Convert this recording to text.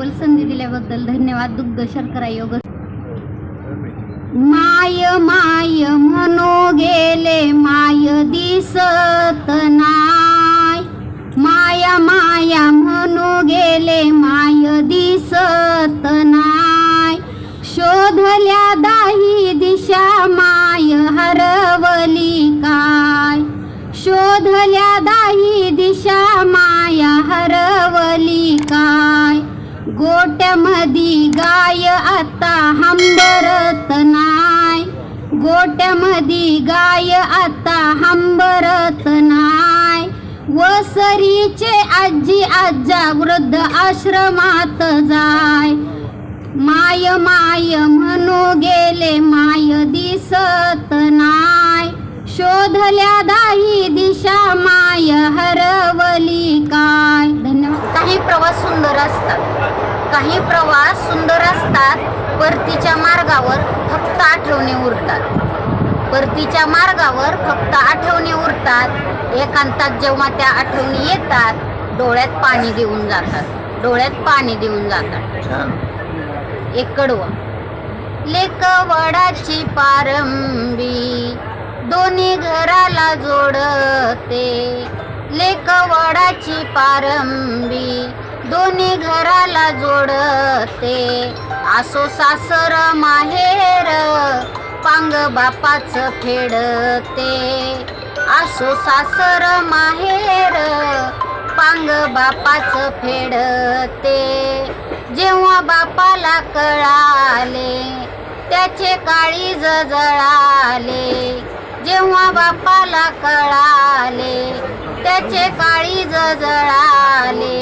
संधी दिल्याबद्दल धन्यवाद. दुग्ध शर्करा योग माय माय म्हणू गेले माय दिसत नाय. माया माया म्हणू गेले माय दिसत नाय. शोधल्या दाही दिशा माय हरवली काय? शोधल्या दाही दिशा माया गोट्यामधी गाय आता हंबरत नाय. गोट्यामधी गाय आता हंबरत नाय. वसरीचे आजी आजा वृद्ध आश्रमात जाय. माय माय म्हणू गेले माय दिसत नाय. शोधल्या दाही दिशा माय हरवली काय. धन्यवाद. काही प्रवास सुंदर असतात. काही प्रवास सुंदर असतात परतीच्या मार्गावर फक्त आठवणी उरतात. परतीच्या मार्गावर फक्त आठवणी उरतात. एकांतात जेव्हा त्या आठवणी येतात डोळ्यात पाणी देऊन जातात. डोळ्यात पाणी देऊन जातात. एक कडवं लेक वडाची पारंबी दोन्ही घराला जोडते. लेक वडाची पारंबी दोन्ही घराला जोडते. आसो सासर माहेर पांग बापाच फेडते. आसो सासर माहेर पांग बापाच फेडते. जेव्हा बापाला कळाले त्याचे काळी जळाले. जेव्हा बापाला कळा त्याचे काळी जळाले